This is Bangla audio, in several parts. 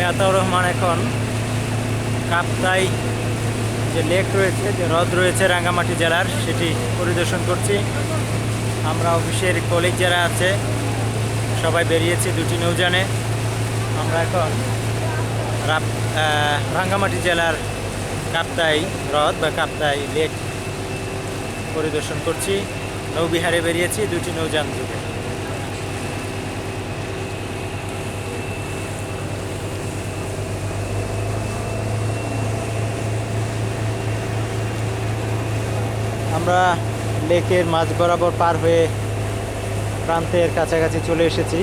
আমি আতাউর রহমান এখন কাপ্তাই যে লেক রয়েছে, যে হ্রদ রয়েছে রাঙ্গামাটি জেলার, সেটি পরিদর্শন করছি। আমরা অফিসের কলিগ যারা আছে, সবাই বেরিয়েছি দুটি নৌযানে। আমরা এখন রাঙ্গামাটি জেলার কাপ্তাই হ্রদ বা কাপ্তাই লেক পরিদর্শন করছি। নৌবিহারে বেরিয়েছি, দুটি নৌযান যুগে। আমরা লেকের মাঝ বরাবর পার হয়ে প্রান্তের কাছাকাছি চলে এসেছি।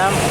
нам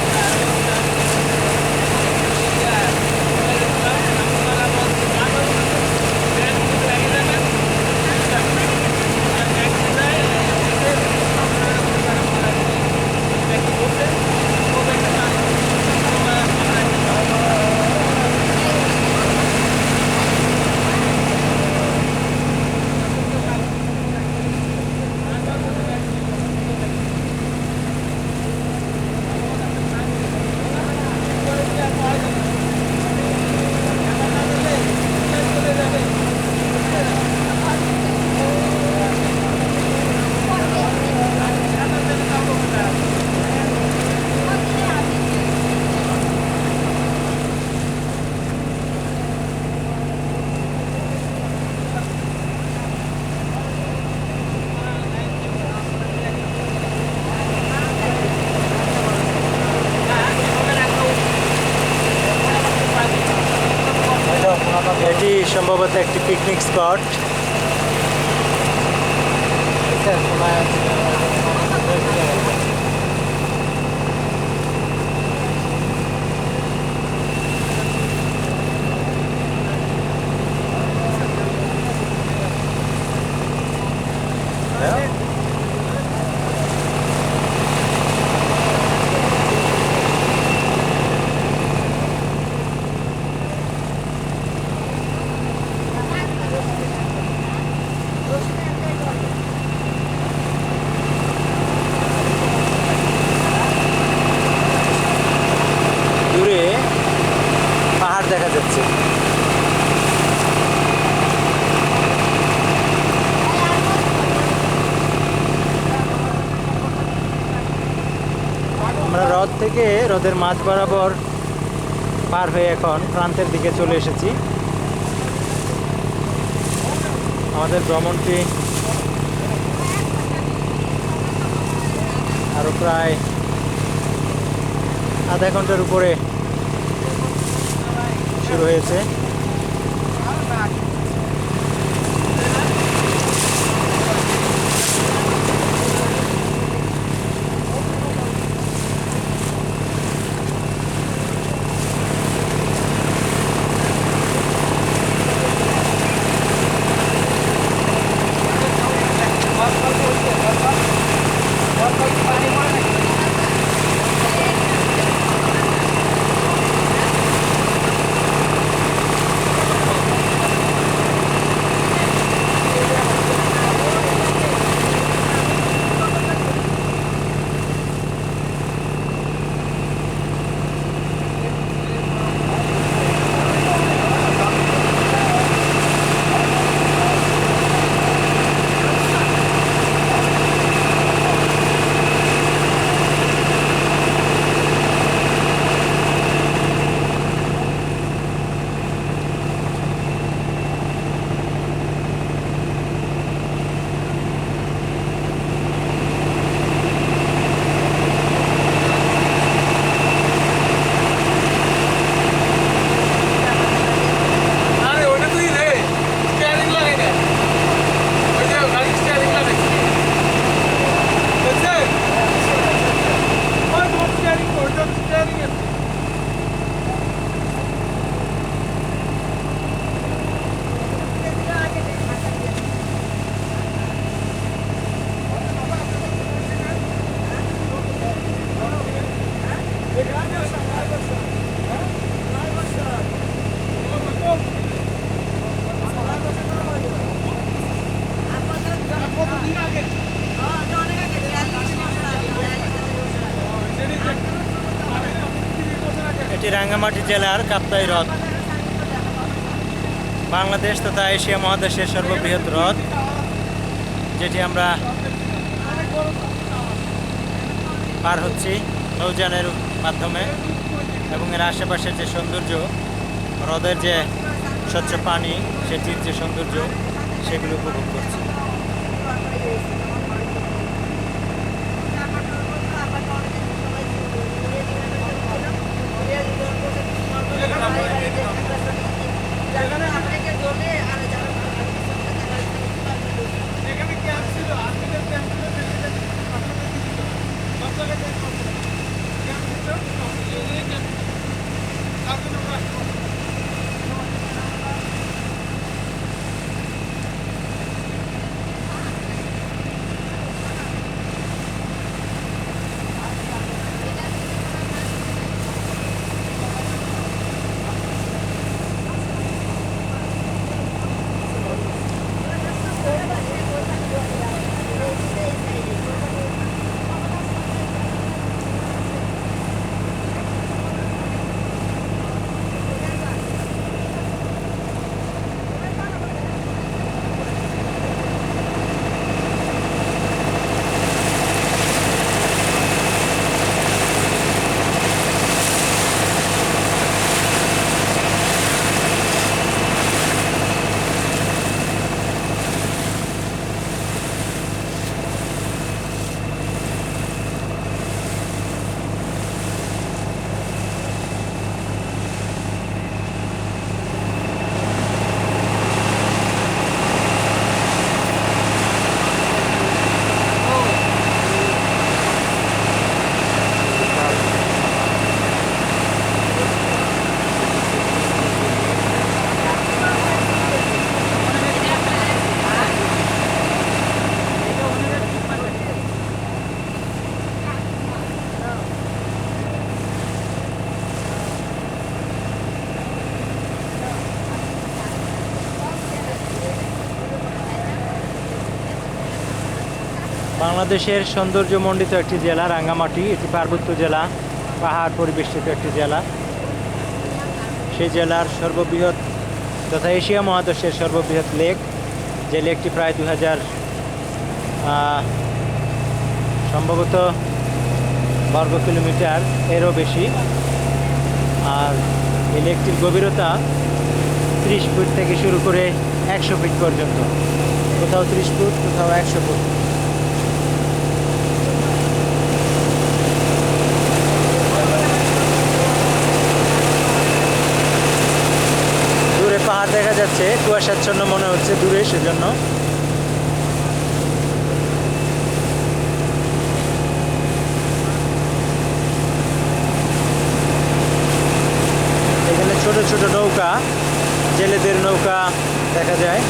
সম্ভবত একটি পিকনিক স্পট দূরে পাহাড় দেখা যাচ্ছে আমরা হ্রদ থেকে হ্রদের মাঝ বরাবর পার হয়ে এখন প্রান্তের দিকে চলে এসেছি। আমাদের ভ্রমণটি আরও প্রায় আধা ঘণ্টার উপরে শুরু হয়েছে। রাঙ্গামাটি জেলার কাপ্তাই হ্রদ। বাংলাদেশ তথা এশিয়া মহাদেশের সর্ববৃহৎ হ্রদ, যেটি আমরা পার হচ্ছি নৌযানের মাধ্যমে এবং এর আশেপাশের যে সৌন্দর্য, হ্রদের যে স্বচ্ছ পানি, সেটির যে সৌন্দর্য, সেগুলো উপভোগ করছি। বাংলাদেশের সৌন্দর্যমণ্ডিত একটি জেলা, রাঙ্গামাটি। এটি পার্বত্য জেলা, পাহাড় পরিবেষ্টিত একটি জেলা। সেই জেলার সর্ববৃহৎ তথা এশিয়া মহাদেশের সর্ববৃহৎ লেক, যে লেকটি প্রায় দু হাজার সম্ভবত বর্গ কিলোমিটার, এরও বেশি। আর এই লেকটির গভীরতা ত্রিশ ফুট থেকে শুরু করে একশো ফিট পর্যন্ত। কোথাও ত্রিশ ফুট, কোথাও একশো ফুট দূরে পাহাড় দেখা যাচ্ছে, কুয়াশাচ্ছন্ন মনে হচ্ছে দূরে সেজন্য। এখানে ছোট ছোট নৌকা, জেলেদের নৌকা দেখা যায়।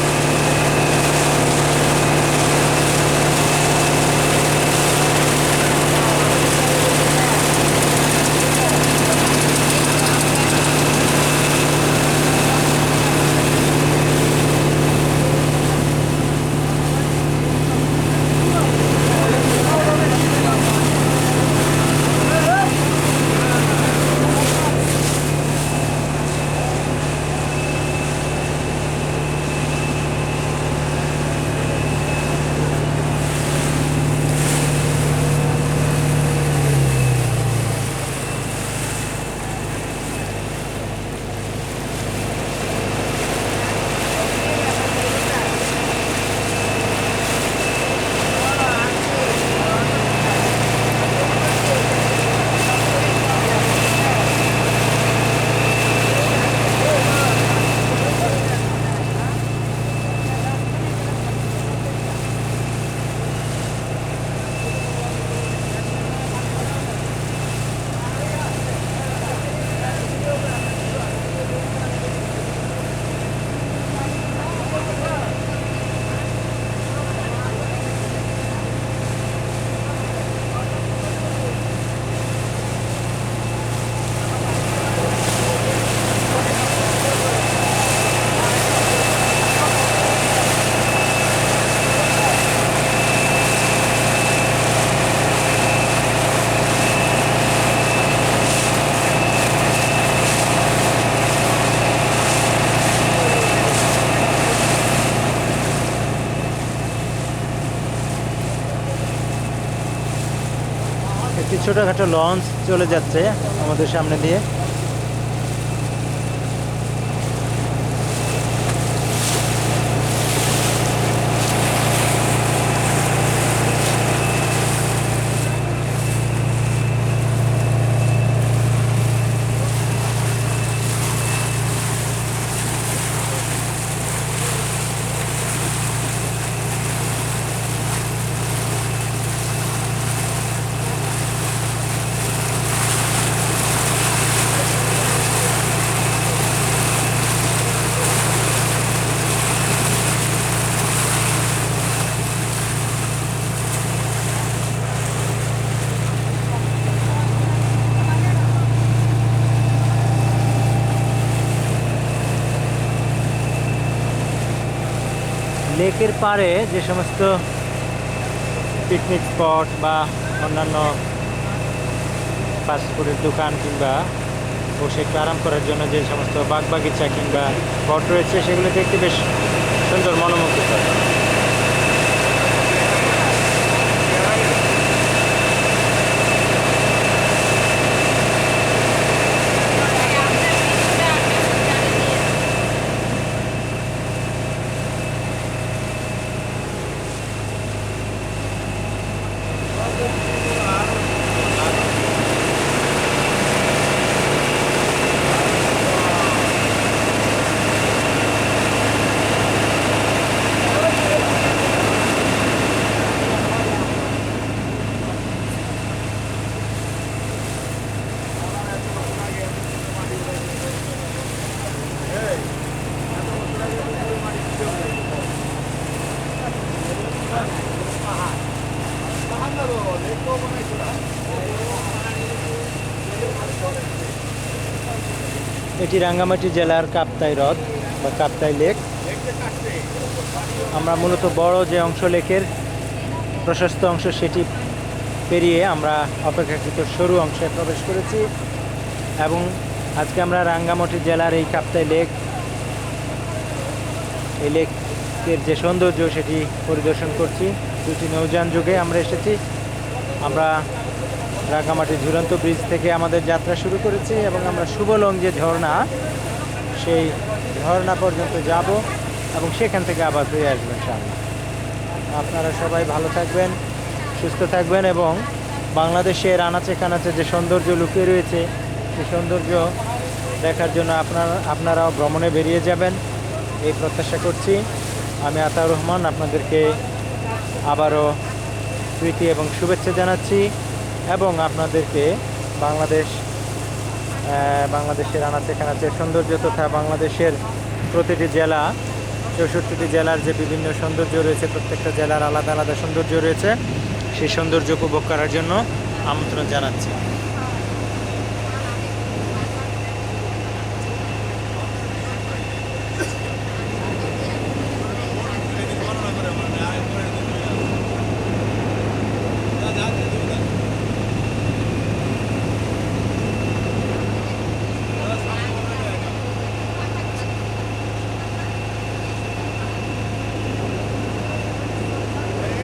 একটি ছোটোখাটো লঞ্চ চলে যাচ্ছে আমাদের সামনে দিয়ে। লেকের পাড়ে যে সমস্ত পিকনিক স্পট বা অন্যান্য ফাস্টফুডের দোকান কিংবা বসে একটু আরাম করার জন্য যে সমস্ত বাগবাগিচা কিংবা স্পট রয়েছে, সেগুলো দেখতে বেশ সুন্দর, মনোমুগ্ধকর। এটি রাঙ্গামাটি জেলার কাপ্তাই হ্রদ বা কাপ্তাই লেক। আমরা মূলত বড় যে অংশ লেকের প্রশস্ত অংশ সেটি পেরিয়ে আমরা অপেক্ষাকৃত সরু অংশে প্রবেশ করেছি এবং আজকে আমরা রাঙ্গামাটি জেলার এই কাপ্তাই লেক, এই লেকের যে সৌন্দর্য সেটি পরিদর্শন করছি। দুটি নৌযান যুগে আমরা এসেছি। আমরা রাঙ্গামাটি ঝুলন্ত ব্রিজ থেকে আমাদের যাত্রা শুরু করেছি এবং আমরা শুভলং যে ঝর্ণা সেই ঝর্ণা পর্যন্ত যাব এবং সেখান থেকে আবার ফিরে আসবেন সামনে আপনারা সবাই ভালো থাকবেন, সুস্থ থাকবেন এবং বাংলাদেশের আনাচে কানাচে যে সৌন্দর্য লুকিয়ে রয়েছে, সেই সৌন্দর্য দেখার জন্য আপনারা, আপনারাও ভ্রমণে বেরিয়ে যাবেন। এই প্রত্যাশা করছি। আমি আতাউর রহমান আপনাদেরকে আবারও প্রীতি এবং শুভেচ্ছা জানাচ্ছি। এবং আপনাদেরকে বাংলাদেশ বাংলাদেশের আনাচে কানাচে সৌন্দর্য তথা বাংলাদেশের প্রতিটি জেলা, চৌষট্টিটি জেলার যে বিভিন্ন সৌন্দর্য রয়েছে, প্রত্যেকটা জেলার আলাদা আলাদা সৌন্দর্য রয়েছে। সেই সৌন্দর্য উপভোগ করার জন্য আমন্ত্রণ জানাচ্ছি।